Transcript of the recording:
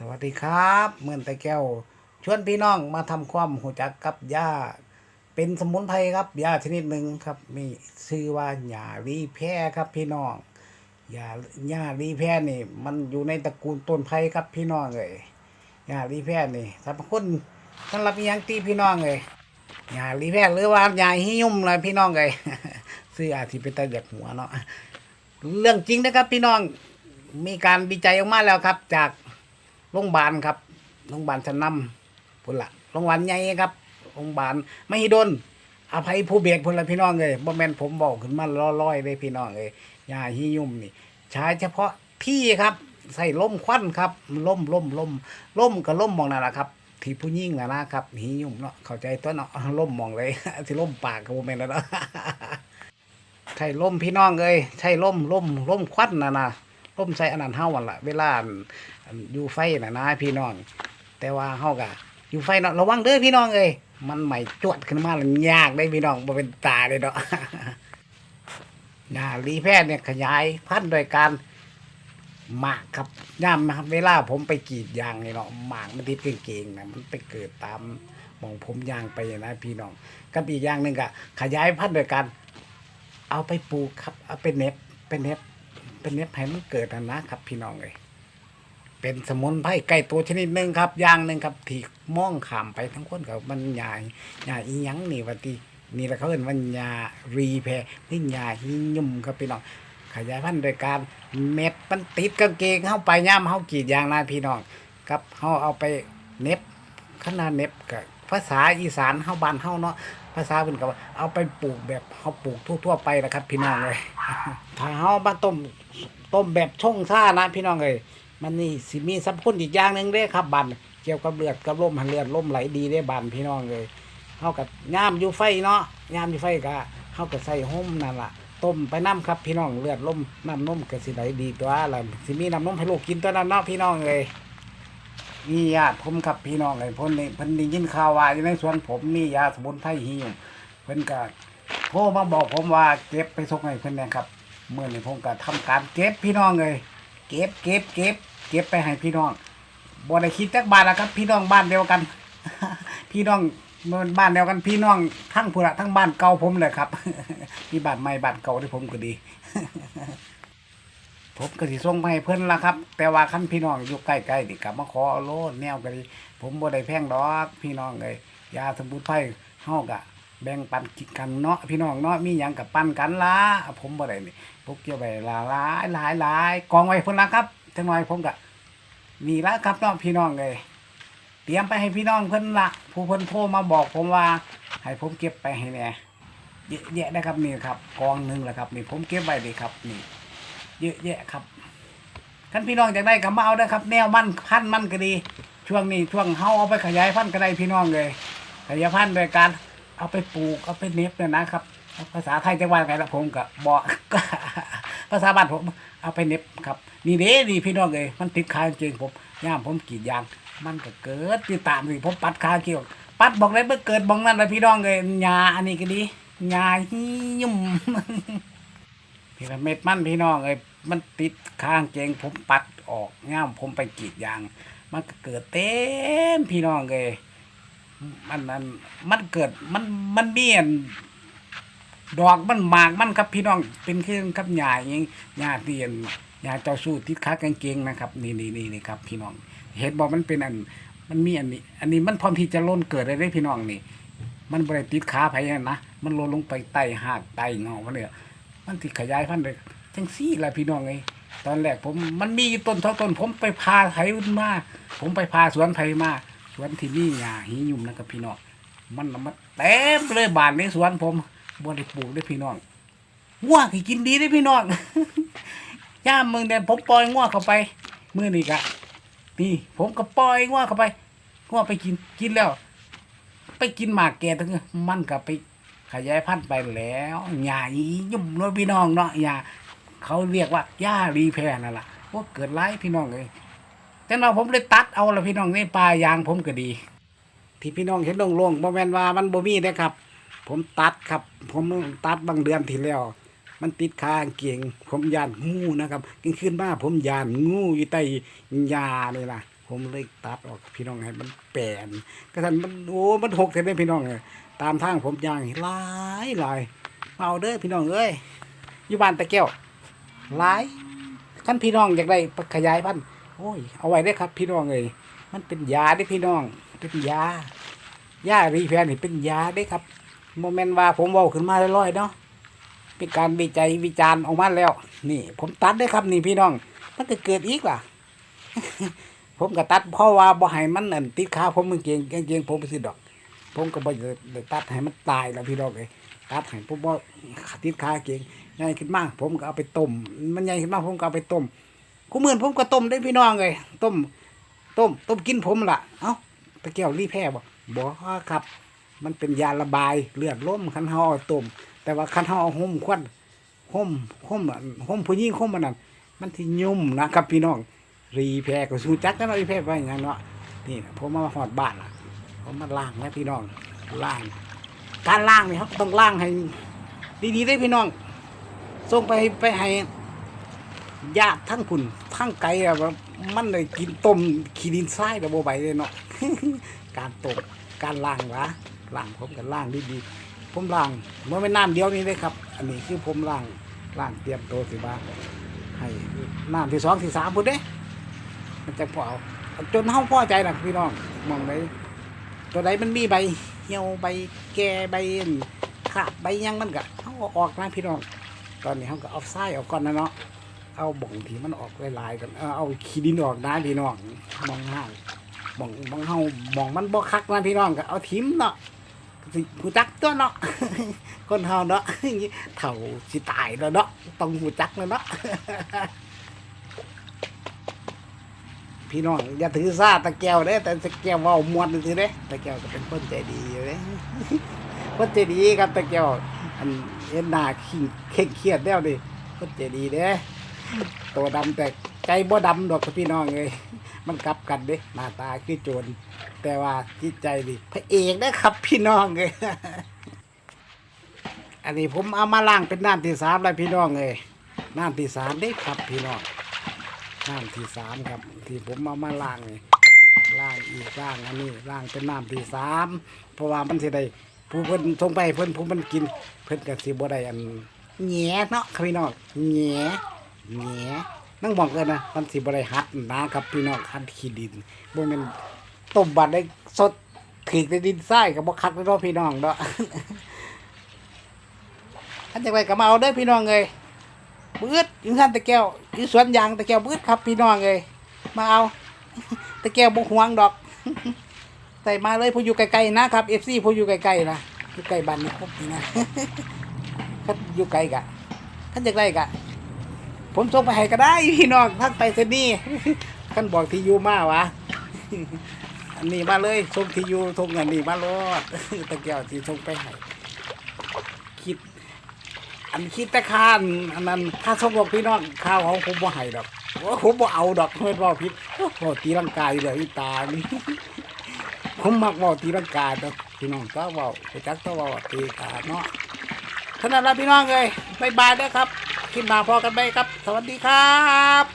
สวัสดีครับเมื่อนต่แก้ว ชวนพี่น้องมาทำความหูจักกับหญ้าเป็นสมุนไพรครับหญ้าชนิดหนึ่งครับ มีชื่อว่าหญ้ารีแพรครับพี่น้องหญ้าหญ้ารีแพรนี่ มันอยู่ในตระกูลต้นไผ่ครับพี่น้องเลยหญ้ารีแพรนี่สรรพคุณสำหรับยังตีพี่น้องเลยหญ้ารีแพรหรือว่าหญ้าหิยุ่มเลยพี่น้องเลยซื้ออาจสิเป็นตาจากหัวเนาะเรื่องจริงนะครับพี่น้องมีการวิจัยออกมาแล้วครับ จาก โรงพยาบาลครับโรงพยาบาลชั้นนำพุ่นละโรงพยาบาลใหญ่ครับโรงพยาบาลไม่ดนอภัยผู้เบียกพุ่นละพี่น้องเลยบ่แม่นผมบอกขึ้นมาลอยๆเลยพี่น้องเลยยาฮิยุ่มนี่ ใช้เฉพาะที่ครับ ใส่ล่มควันครับล่มล่มล่มล่มกับล่มมองนั่นแหละครับที่ผู้ยิ่งนะนะครับฮิยุ่มเนาะเข้าใจตัวเนาะล่มมองเลยที่ล่มปากกับบ่แมนแล้วเนาะใช่ล่มพี่น้องเลยใช่ล่มล่มล่มควันนะนะ ล่มใส่อันนั้นเฮาวันละเวลาอยู่ไฟนะนะพี่น้อง แต่ว่าเฮากะอยู่ไฟเนาะระวังเด้อพี่น้องเอ้ยมันใหม่จวดขึ้นมาแล้วยากได้พี่น้องบ่เป็นตาเลยเนาะยารีแพทย์เนี่ยขยายพันธุ์โดยการหมากครับย่ามนะครับเวลาผมไปกรีดยางเนาะหมากมันติดกางเกงนะมันไปเกิดตามมองผมยางไปนะพี่น้องกับอีกอย่างหนึ่งก็ขยายพันธุ์โดยการเอาไปปลูกครับ เอาไปเน็บเป็นเน็บ เป็นเน็บให้มันเกิดนะนะครับพี่น้องเลยเป็นสมุนไพรใกล้ตัวชนิดหนึ่งครับอย่างหนึ่งครับที่มองขามไปทั้งคนกับมันยาหยาอีหยังนี่วันที่นี่แหละเขาเรียกว่ายารีแพรนี่ยาหิยุ่มครับพี่น้องขยายพันธุ์โดยการเม็ดมันติดกางเกงเข้าไปย่ำเข้ากรีดยางนะพี่น้องครับเขาเอาไปเน็บขนาดเน็บกับภาษาอีสานเข้าบ้านเข้าเนาะภาษาเพิ่นก็ว่าเอาไปปลูกแบบเขาปลูกทั่วๆไปนะครับ พี่น้องเลย ถ้าเฮามาต้มต้มแบบช่องซ่านะพี่น้องเลยมันนี่สิมีสรรพคุณอีกอย่างหนึ่งเด้ครับบันเกี่ยวกับเลือดกับลมหันเลือดลมไหลดีได้บันพี่น้องเลยเฮากับย่ามอยู่ไฟเนาะย่ามอยู่ไฟก็เฮาก็ใส่ห่มนั่นล่ะต้มไปน้ำครับพี่น้องเลือดลมน้ำนมก็สิไหลดีตัวละสิมีน้ำนมให้ลูกกินตัวนั้นเนาะพี่น้องเลย มีญาติผมครับพี่น้องไอ้เพิ่นนี่เพิ่นได้ยินข่าวว่าอยู่ในสวนผมมียาสมุนไพรหิวเพิ่นก็โทรมาบอกผมว่าเก็บไปส่งให้เพิ่นเนะครับเมื่อนี้ผมก็ทำการเก็บพี่น้องเลยเก็บเก็บเก็บเก็บไปให้พี่น้องบ่ได้คิดจักบาทละครับ พี่น้องบ้านเดียวกัน พี่น้องบ้านเดียวกันพี่น้องทั้งผู้ละทั้งบ้านเก่าผมเลยครับพี่บ้านใหม่บ้านเก่าที่ผมก็ดี ผมก็สิส่งไปให้เพิ่นละครับ แต่ว่าคันพี่น้องอยู่ใกล้ๆนี่ก็มาขอเอาโลดแนวก็ดีผมบ่ได้แพงดอกพี่น้องเอ้ยยาสมุนไพรเฮาก็แบ่งปันกินกันเนาะพี่น้องเนาะมีหยังก็ปันกันละผมบ่ได้นี่พกเกี่ยวไว้หลายหลายหลายหลายกองไว้เพิ่นละครับจังหน่อยผมก็มีละครับเนาะพี่น้องเอ้ยเตรียมไปให้พี่น้องเพิ่นละผู้เพิ่นโทรมาบอกผมว่า ให้ผมเก็บไปให้แน่เยอะแยะนะครับนี่ครับกองหนึ่งละครับ นี่ผมเก็บไว้ดีครับนี่ เยอะแยะครับท่านพี่น้องอยากได้ก็มาเอาได้ครับ แนวมันพันมันก็ดี ช่วงนี้ช่วงเฮาเอาไปขยายพันธุ์ก็ได้พี่น้องเลยขยายพันธุ์โดยการเอาไปปลูกเอาไปเน็บเนี่ยนะครับ ภาษาไทยจะว่าไงละผมก็บบอกภาษาบ้านผมเอาไปเน็บครับ นี่เด้ดีพี่น้องเลยมันติดคาจริงผมย่ามผมกรีดยาง มันก็เกิดติดตามสิผมปัดคาเกี่ยวปัดบอกเลยเมื่อเกิดบองนั่นเลยพี่น้องเลยยาอันนี้ก็ดียาหิยุ่มพีระมิดมันพี่น้องเอ้ย มันติดข้างเกงผมปัดออกง่ามผมไปกรีดยาง มันก็เกิดเต็มพี่น้องเลย มันมันมันเกิดมันมันเบี้ยนดอกมันหมากมันครับพี่น้องเป็นเครื่องครับหญ้าอย่างงี้หญ้าเตียนหญ้าเจ้าสู้ติดขากางเกงนะครับ นี่นี่นี่นี่ครับ พี่น้อง เห็นบอกมันเป็นอัน มันมีอันนี้ อันนี้มันพร้อมที่จะล้นเกิดได้เลยพี่น้องนี่ มันบริติดขาไผนั่นะมันลนลงไปใต้หากใต้เงามันเนี่ยมันติดขยายพันธุ์เลย จังซี่แหละพี่น้องไงตอนแรกผมมันมีต้นเท่าต้น ผมไปพาไถมาผมไปพาสวนไผมาสวนที่นี่หญ้าหิยุ่มนะครับพี่น้องมันน่ะมันเต็มเลยบานในสวนผมบ่ได้ปลูกได้พี่น้องงัวที่กินดีได้พี่น้องย่ามมึงเดนผมปล่อยงัวเข้าไปเมื้อนี้กะนี่ผมก็ปล่อยงัวเข้าไปงัวไปกินกินแล้ว ไปกินหมากแก่ทั้งมันก็ไปขยายพันธุ์ไปแล้วหญ้าอียุ่มเนาะพี่น้องเนาะหญ้า เขาเรียกว่าหญ้ารีแพรนั่นแหละว่าเกิดไรพี่น้องเลยแต่เราผมเลยตัดเอาละพี่น้องในป่ายางผมก็ดี ที่พี่น้องเห็นโล่งๆบ่แมนว่ามันบ่มีนะครับ ผมตัดครับ ผมตัดบางเดือนที่แล้ว มันติดคางเกียงผมยานงูนะครับกลางคืนมาผมยานงูอยู่ใต้หญ้าเลยล่ะ ผมเลยตัดออกพี่น้องให้มันแปลนก็ท่านมันโอ้มันหกเท่านี้พี่น้องเลยตามทางผมยางหลายหลายเอาเด้อพี่น้องเอ้ยอยู่บ้านตะแก้ว หลายท่านพี่น้องอยากได้ขยายพันธุ์โอ้ย เอาไว้ได้ครับ พี่น้องเอ้ยมันเป็นยาได้พี่น้อง เป็นยายารีแพรนี่เป็นยาได้ครับโมเมนต์ว่าผมเว้าขึ้นมาลอยๆเนาะเป็นการวิจัยวิจารณ์ออกมาแล้ว นี่ ผมตัดได้ครับนี่พี่น้องมันจะเกิดอีกล่ะ ผมก็ตัดเพราะว่าบ่ให้มันนั่นติดขาผมกางเกงกางเกงผมไปสิดอก ผมก็บ่ได้ตัดให้มันตายแล้วพี่น้องเอ้ยตัดให้ผมบ่ติดขากางเกง ใหญ่ขึ้นมากผมก็เอาไปต้ม มันใหญ่ขึ้นมากผมก็เอาไปต้มกูมื่นผมก็ต้มได้พี่น้องเลยต้ม ต้ม ต้มกินผมล่ะ เอ้าตะแก้วรีแพ้บ่บ่ครับ มันเป็นยาระบายเลือดล้มคันเฮาเอต้ม แต่ว่าคันเฮาเอห่มควันห่มห่มอันห่มผู้หญิงห่มมันนั่นมันที่ยุ่มนะครับพี่น้อง รีแพรก็สู้จักกันรีแพรไปอย่างเนาะนี่ผมมาหอดบ้านล่ะผมมาล้างนะพี่น้องล้าง การล้างนี่ครับต้องล้างให้ดีๆได้พี่น้อง ส่งไปไปให้ญาติทั้งคุณทั้งไก่อะมันเลยกินต้มขี้ดินทรายแต่โบใบเลยเนาะการต้มการล้างวะล้างผมกันล้างดีๆผมล้างเมื่อไม่น้ำเดียวนี้เลยครับ อันนี้คือผมล้างล้างเตรียมตัวสิบ้าให้น้ำที่สองที่สามพุ่นเด้ มันจะพอเอาจนเฮาพอใจนะพี่น้องมองไปตัวใดมันมีใบเหี่ยวใบแก่ใบขาดใบยังมันก็เอาออกนะพี่น้อง ตอนนี้เฮาก็เอาไส้ออกก่อนนะเนาะเอาบ่งที่มันออกหลายๆกันเอาขี้ดินออกนะพี่น้องมองห้างมองมองเฮามองมันบ่คักนะพี่น้องก็เอาทิมเนาะสิหูจักตัวเนาะคนเฮาเนาะเฒ่าสิตายแล้วเนาะต้องหูจักแล้วเนาะพี่น้องอย่าถือซาตะแก้วเด้แต่ตะแก้วว่ามวนถือเด้ตะแก้วก็เป็นคนใจดีอยู่เด้คนใจดีครับตะแก้ว อันเอ็นหนาขี้เคร่งเครียดแล้วดิคนใจดีเด้ตัวดำแต่ใจบ่ดำดอกพี่น้องเลยมันกลับกันเด้หน้าตาคือโจรแต่ว่าจิตใจดิพระเอกนะครับพี่น้องเลยอันนี้ผมเอามาล้างเป็นน้ำที่สามแล้วพี่น้องเลยน้ำที่สามเด้ครับพี่น้องน้ำที่สามครับที่ผมเอามาล้างนี่ล้างอีกล้างอันนี้ล้างเป็นน้ำที่สามเพราะว่ามันสิได้ ผู้เพิ่นทงไปให้เพิ่นผู้มันกิน เพิ่นก็สิบ่ได้อันแหน่เนาะครับพี่น้องแหน่แหน่นั่งบอกเลยนะมันสิบ่ได้หัดนะครับพี่น้องหัดขี้ดินบ่แม่นต้มบัดได้สดถีกในดินทรายก็บ่คักเลยเนาะพี่น้องเนาะท่านจังไรก็มาเอาเด้อพี่น้องเอ้ยบืดอยู่ท่านตะแก้วอยู่สวนยางตะแก้วบืดครับพี่น้องเลยมาเอา ตะแก้วบุหวงดอกใส่มาเลยผู้อยู่ไกลๆนะครับเอฟซีผู้อยู่ไกลๆนะอยู่ไกลบ้านนี่ผมนี่นะก็อยู่ไกลกะท่านจะไกลกะ ผมส่งไปให้ก็ได้พี่น้องทักไปเซนี่ท่านบอกที่อยู่มาวะอันนี้มาเลยส่งที่อยู่ส่งอันนี้มาโลดตะแก้วที่ส่งไปให้คิด อันคิดแต่ข้านอันนั้นถ้าสมบอกพี่น้องข้าวของผมบ่ให้ดอกว่าผมบ่เอาดอกเพื่อนว่าพิษบ่ตีลังกายเลยตานี่ ผมมักเว่าตีลังกาดอกพี่น้องก็เว่าไปจักก็เว่าตีกาเนาะท่านั้นละพี่น้องเลยบายบายเด้อครับคลิปหน้าพอกันไปครับ สวัสดีครับ